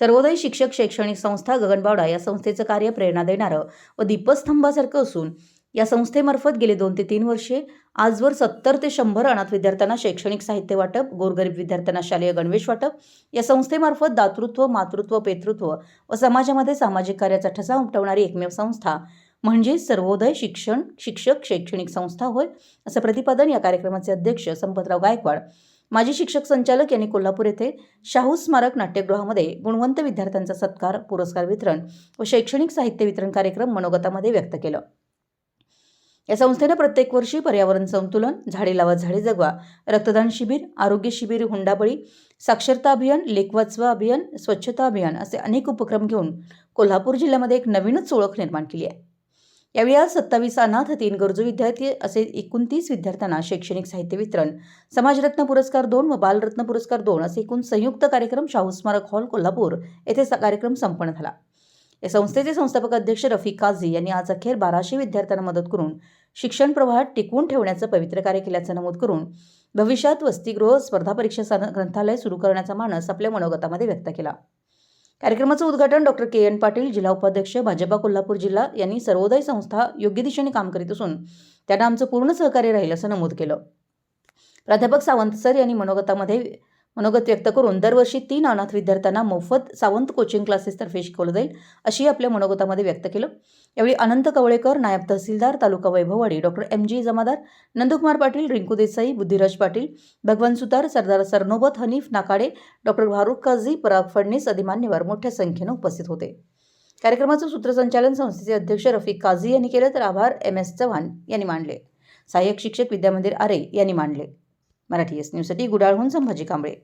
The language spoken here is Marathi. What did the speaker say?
सर्वोदय शिक्षक शैक्षणिक संस्था गगनबावडा या संस्थेचं कार्य प्रेरणा देणारं व दीपस्तंभासारखं असून या संस्थेमार्फत गेले दोन ते तीन वर्षे आजवर सत्तर ते शंभर अनाथ विद्यार्थ्यांना शैक्षणिक साहित्य वाटप गोरगरीब विद्यार्थ्यांना शालेय गणवेश वाटप या संस्थेमार्फत दातृत्व मातृत्व पेतृत्व व समाजामध्ये सामाजिक कार्याचा ठसा उमटवणारी एकमेव संस्था म्हणजे सर्वोदय शिक्षण शिक्षक शैक्षणिक संस्था होय असं प्रतिपादन या कार्यक्रमाचे अध्यक्ष संपतराव गायकवाड माजी शिक्षक संचालक यांनी कोल्हापूर येथे शाहू स्मारक नाट्यगृहामध्ये गुणवंत विद्यार्थ्यांचा सत्कार पुरस्कार वितरण व शैक्षणिक साहित्य वितरण कार्यक्रम मनोगतामध्ये व्यक्त केलं. या संस्थेनं प्रत्येक वर्षी पर्यावरण संतुलन झाडे लावा झाडे जगवा रक्तदान शिबिर आरोग्य शिबिर हुंडाबळी साक्षरता अभियान लेखवाचवा अभियान स्वच्छता अभियान असे अनेक उपक्रम घेऊन कोल्हापूर जिल्ह्यामध्ये एक नवीनच ओळख निर्माण केली आहे. यावेळी आज सत्तावीस अनाथ तीन गरजू विद्यार्थी असे एकोणतीस विद्यार्थ्यांना शैक्षणिक साहित्य वितरण समाजरत्न पुरस्कार दोन व बालरत्न पुरस्कार दोन असे एकूण संयुक्त कार्यक्रम शाहू स्मारक हॉल कोल्हापूर येथे कार्यक्रम संपन्न झाला. या संस्थेचे संस्थापक अध्यक्ष रफी काझी यांनी आज अखेर बाराशे विद्यार्थ्यांना मदत करून शिक्षण प्रवाहात टिकवून ठेवण्याचं पवित्र कार्य केल्याचं नमूद करून भविष्यात वसतिगृह स्पर्धा परीक्षा ग्रंथालय सुरू करण्याचा मानस आपल्या मनोगतामध्ये व्यक्त केला. कार्यक्रमाचं उद्घाटन डॉक्टर के. एन. पाटील जिल्हा उपाध्यक्ष भाजपा कोल्हापूर जिल्हा यांनी सर्वोदय संस्था योग्य दिशेने काम करीत असून त्यांना आमचं पूर्ण सहकार्य राहील असं नमूद केलं. प्राध्यापक सावंत सर यांनी मनोगतामध्ये मनोगत व्यक्त करून दरवर्षी तीन अनाथ विद्यार्थ्यांना मोफत सावंत कोचिंग क्लासेसतर्फे शिकवलं जाईल अशी आपल्या मनोगतामध्ये व्यक्त केलं. यावेळी अनंत कवळेकर नायब तहसीलदार तालुका Vaibhavwadi doctor M. G. Jamadar Nandkumar Patil Rinku Desai Buddhiraj Patil Bhagwan Sutar Sardar Sarnobat Hanif Nakade doctor Farukh Kazi Parag Phadnis आदी मान्यवर मोठ्या संख्येनं उपस्थित होते. कार्यक्रमाचं सूत्रसंचालन संस्थेचे अध्यक्ष रफिक काझी यांनी केलं तर आभार एम. एस. चव्हाण यांनी मांडले सहाय्यक शिक्षक विद्यामंदिर आरे यांनी मांडले मराठी एस न्यूजसाठी गुडाळहून संभाजी कांबळे.